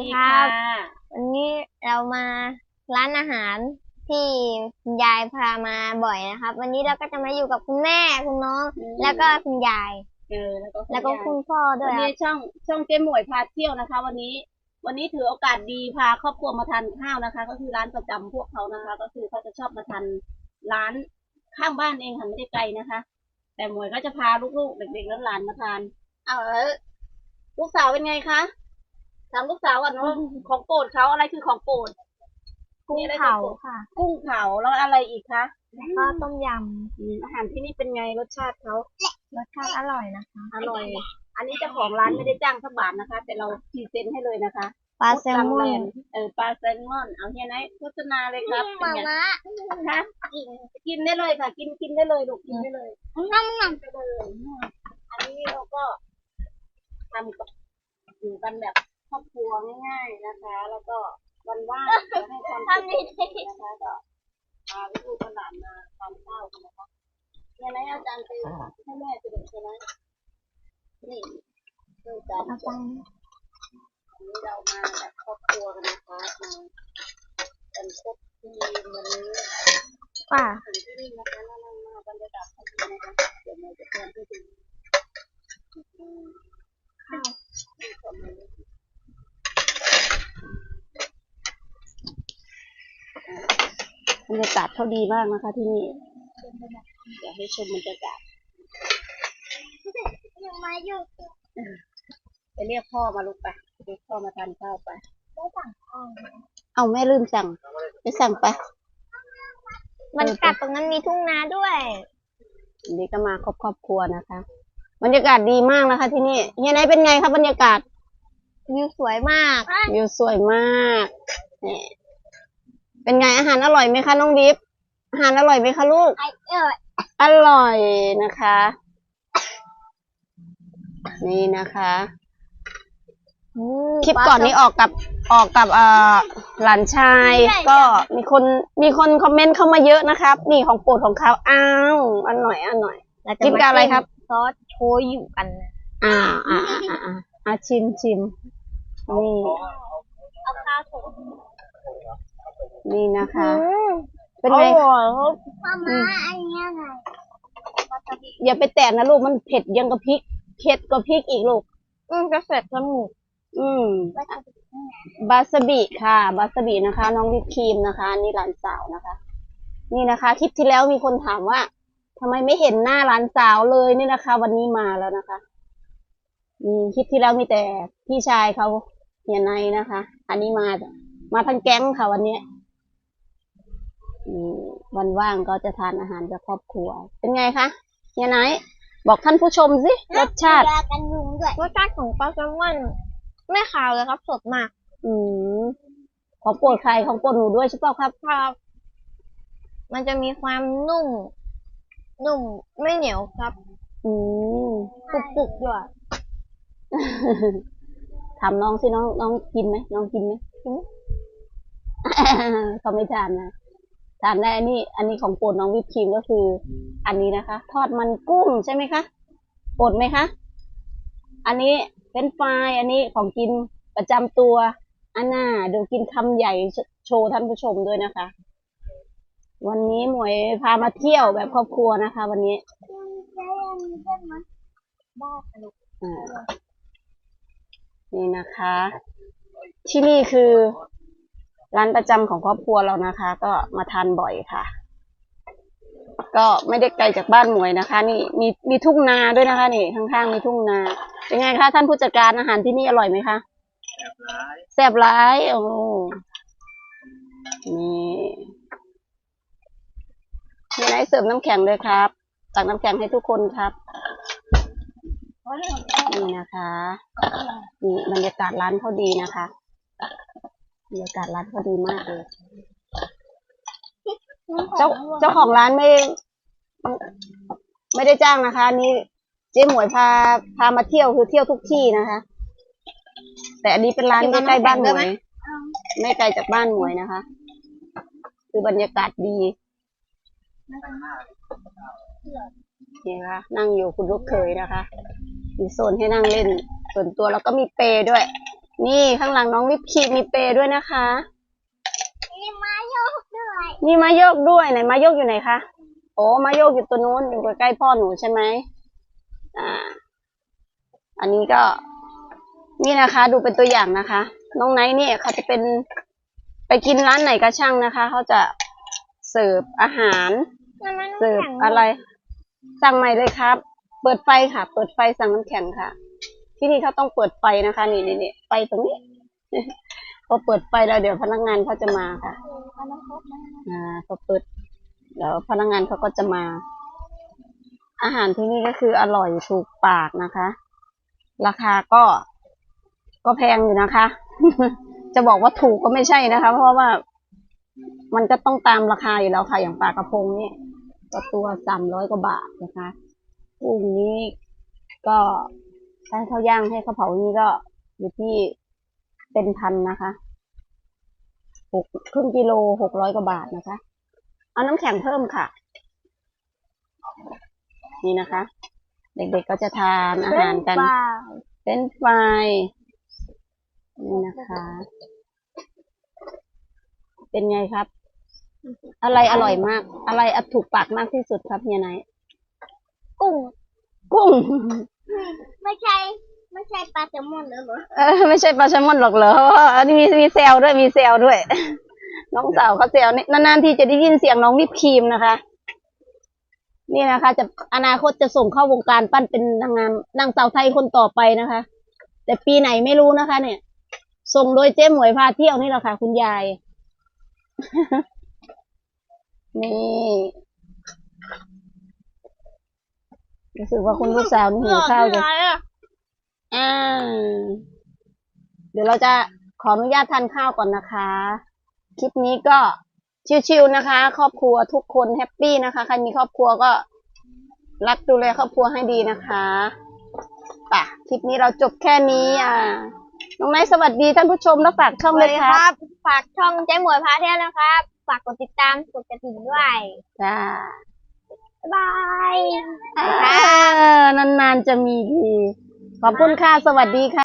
ดีครับวันนี้เรามาร้านอาหารที่คุณยายพามาบ่อยนะครับ วันนี้เราก็จะมาอยู่กับคุณแม่คุณน้อง อืม แล้วก็คุณยาย เออแล้วก็แล้วก็คุณพ่อด้ววัยนครันี้บช่องช่องเจ๊หมวยพาเที่ยวนะคะ วันนี้ วันนี้ถือโอกาสดีพาครอบครัวมาทานข้าวนะคะ ก็คือร้านประจำพวกเขานะคะ ก็คือเขาจะชอบมาทานร้านข้างบ้านเองค่ะไม่ได้ไกลนะคะ แต่หมวยก็จะพาลูกๆเด็กๆแล้วหลานมาทานเอาแล้วลูกสาวเป็นไงคะ ถามลูกสาวก่อนว่าของโปรดเขาอะไรคือของโปรดกุ้งมีอะไรเผาของโปรดค่ะ กุ้งเผาแล้วอะไรอีกคะแล้วก็ต้มยอืมอาหารที่นี่เป็นไงรสชาติเขาำรสชาติอร่อยนะคะ อร่อย อันนี้เจ้าของร้านไม่ได้จ้างสักบาทนะคะ แต่เราพรีเซนต์ให้เลยนะคะปลาแซลมอนเออปลาแซลมอนเอาเฮียไหนโฆษณาเลยครับเป็นมาไงม่าคะกินกินได้เลยค่ะ กินกินได้เลยลูกกินได้เลยน้ำหนักไปเลยอันนี้เราก็ทำกับอยู่กันแบบ ครอบครัวง่ายๆนะคะ แล้วก็วันว่างจะให้ความสุทำขดีนะคะก็พาลูกๆหลานมาทานข้าวกันนะคะเฮียไหนอาจารย์ไปให้แม่ไปดูใช่ไหมนี่ดูกันเอาไปวันนี้เรามาแบบครอบครัวกันนะคะมากันครบทีมวันนี้ป่าถึงที่นี่นะคะน่านั่งมากบรรยากาศดีนะคะเดี๋ยวเราจะเตรียมไปดูข้าวที่ทำมาเลย บรรยากาศเขาดีมากนะคะ ที่นี่อยากให้ชมบรรยากาศยังมาอยู่ไปเรียกพ่อมาลูกไปเรียกพ่อมาทานข้าวไปได้สั่งข้าวเอาแม่ลืมสั่ง ไปสั่งไป มันกัดตรงนั้นมีทุ่งนาด้วยวันนี้ก็มาครอบครอบครัวนะคะ บรรยากาศดีมากนะคะ ที่นี่เฮียไหนเป็นไงครับบรรยากาศวิวสวยมากวิวสวยมากนี่ เป็นไงอาหารอร่อยไหมคะน้องดิฟอาหารอร่อยไหมคะลูก ไอเอออร่อยนะคะ นี่นะคะคลิปก่อนนี้ออกกับออกกับเอ่อหลานชาย ก็มีคนมีคนคอมเมนต์เข้ามาเยอะนะครับ นี่ของโปรดของเขาอ้าวอร่อยอร่อย เราจะจิ้มกับอะไรครับ ซอสโชยุกันนะอ่าอ่าอ่าอ่าอ่าอ่าชิมชิมนี่ เอาข้าวถุง นี่นะคะอืมเป็นอไงร่อยครับมาม่าอันนี้ไงอย่าไปแตะนะลูกมันเผ็ดยังกับพริกเผ็ดกว่าพริกอีกลูก อืมจะเสร็จจมูกอืมบาสบิค่ะ บาสบินะคะ น้องวิปครีมนะคะอันนี่หลานสาวนะคะ นี่นะคะ คลิปที่แล้วมีคนถามว่าทำไมไม่เห็นหน้าหลานสาวเลยนี่นะคะ วันนี้มาแล้วนะคะอืมคลิปที่แล้วมีแต่พี่ชายเขาเฮียไนนะคะ อันนี้มามาทั้งแก๊งค่ะวันนี้อืม วันว่างก็จะทานอาหารกับครอบครัว เป็นไงคะเฮียไนบอกท่านผู้ชมสิรสชาติยากันยุงด้วยรสชาติของปลาแซลมอนไม่ขาวเลยครับสดมาก อืมของโปรดใครของโปรดหนูด้วยใช่เปล่าครับครับ มันจะมีความนุ่ม นุ่มไม่เหนียวครับ อืมกรุบกรุบๆด้วยถามน้องสิน้องน้องกินไหมน้องกินไหมกินเขาไม่ทานนะ ทานได้อันนี้ อันนี้ของโปรดน้องวิปครีมก็คือ อันนี้นะคะ ทอดมันกุ้งใช่ไหมคะโปรดไหมคะ อันนี้เป็นไฟรายอันนี้ของกินประจำตัวอันน่าเดี๋ยวกินคำใหญ่โชโชว์ท่านผู้ชมด้วยนะคะ วันนี้หมวยพามาเที่ยวแบบครอบครัวนะคะ วันนี้อ่านี่นะคะ ที่นี่คือ ร้านประจำของครอบครัวเรานะคะ ก็มาทานบ่อยค่ะ ก็ไม่ได้ไกลจากบ้านหมวยนะคะ นี่มีมีทุ่งนาด้วยนะคะ นี่ข้างๆมีทุ่งนาเป็นไงคะท่านผู้จัดการอาหารที่นี่อร่อยไหมคะแซ่บร้ายโอ้นี่มีอะไรเสริมน้ำแข็งเลยครับตักน้ำแข็งให้ทุกคนครับนี่นะคะนี่บรรยากาศร้านเขาดีนะคะ บรรยากาศร้านเขาดีมากเลย เจ้าเจ้าของร้านไม่ ไม่ได้จ้างนะคะอันนี่เจ๊หมวยพาพามาเที่ยวคือเที่ยวทุกที่นะคะ แต่อันนี้เป็นร้านใกล้ๆบ้านหมวยไม่ไกลจากบ้านหมวยนะคะ คือบรรยากาศดีนี่นะคะนั่งอยู่คุณลูกเคยนะคะ มีโซนให้นั่งเล่น ส่วนตัวแล้วก็มีเปรย์ด้วย นี่ข้างหลังน้องวิปครีมมีเปรย์ด้วยนะคะ มีมาโยกด้วยนี่มายกด้วยไหนมายกอยู่ไหนคะโอ้มายกอยู่ตัวนู้นอยู่ใกล้ๆพ่อหนูใช่ไหมอ่า อันนี้ก็ นี่นะคะ ดูเป็นตัวอย่างนะคะ น้องไนท์เนี่ยเขาจะเป็นไปกินร้านไหนก็ช่างนะคะ เขาจะเสิร์ฟอาหารมันมันเสิร์ฟแข็งอะไร สั่งใหม่เลยครับ เปิดไฟค่ะ เปิดไฟสั่งน้ำแข็งค่ะ ที่นี่เขาต้องเปิดไฟนะคะ นี่นี่นี่ไฟตรงนี้ พอเปิดไฟแล้วเดี๋ยวพนักงานเขาจะมาค่ะอ่าพอเปิดเดี๋ยวพนักงานเขาก็จะมา อาหารที่นี่ก็คืออร่อยถูกปากนะคะ ราคาก็ก็แพงอยู่นะคะ จะบอกว่าถูกก็ไม่ใช่นะคะ เพราะว่ามันก็ต้องตามราคาอยู่แล้วค่ะ อย่างปลากระพงนี่ก็ตัวสามร้อยกว่าบาทนะคะกุ้งนี้ก็ ถ้าเขาย่างให้เขาเผานี่ก็อยู่ที่เป็นพันนะคะหกครึ่งกิโลหกร้อยกว่าบาทนะคะ เอาน้ำแข็งเพิ่มค่ะ นี่นะคะ เด็กๆก็จะทานอาหารกัน เปล่าเป็นไฟรายนี่นะคะ เป็นไงครับ อะไรอร่อยมาก อะไรอถูกปากมากที่สุดครับเฮียไนท์กุ้ง กุ้ง ไม่ใช่ ไม่ใช่ปลาแซลมอนแล้วเหรอเออไม่ใช่ปลาแซลมอนหรอกเหรออันนี้มีมีเซลด้วยมีเซลด้วย น้องสาวเขาเซลนี่นานๆที่จะได้ยินเสียงน้องวิปครีมนะคะ นี่นะคะ จะอนาคตจะส่งเข้าวงการปั้นเป็นนางงามนางสาวไทยคนต่อไปนะคะ แต่ปีไหนไม่รู้นะคะ เนี่ย ส่งโดยเจ๊หมวยพาเที่ยวนี่แหละค่ะ คุณยาย นี่ รู้สึกว่าคุณลูกสาวนี่หิวข้าวจะอ่าเดี๋ยวเราจะขออนุญาตทานข้าวก่อนนะคะ คลิปนี้ก็ชิวๆนะคะ ครอบครัวทุกคนแฮปปี้นะคะใครมีครอบครัวก็รักดูแลครอบครัวให้ดีนะคะป่ะคลิปนี้เราจบแค่นี้อ่าน้องไนท์สวัสดีท่านผู้ชมแล้วฝากช่องสเลวัสยดีคครับรับ ฝากช่องเจ๊หมวยพาเที่ยวนะครับ ฝากกดติดตามกดกระดิ่งด้วยจ้า บ๊ายบายอ่านานๆจะมีทีขอบคุณค่ะ สวัสดีค่ะ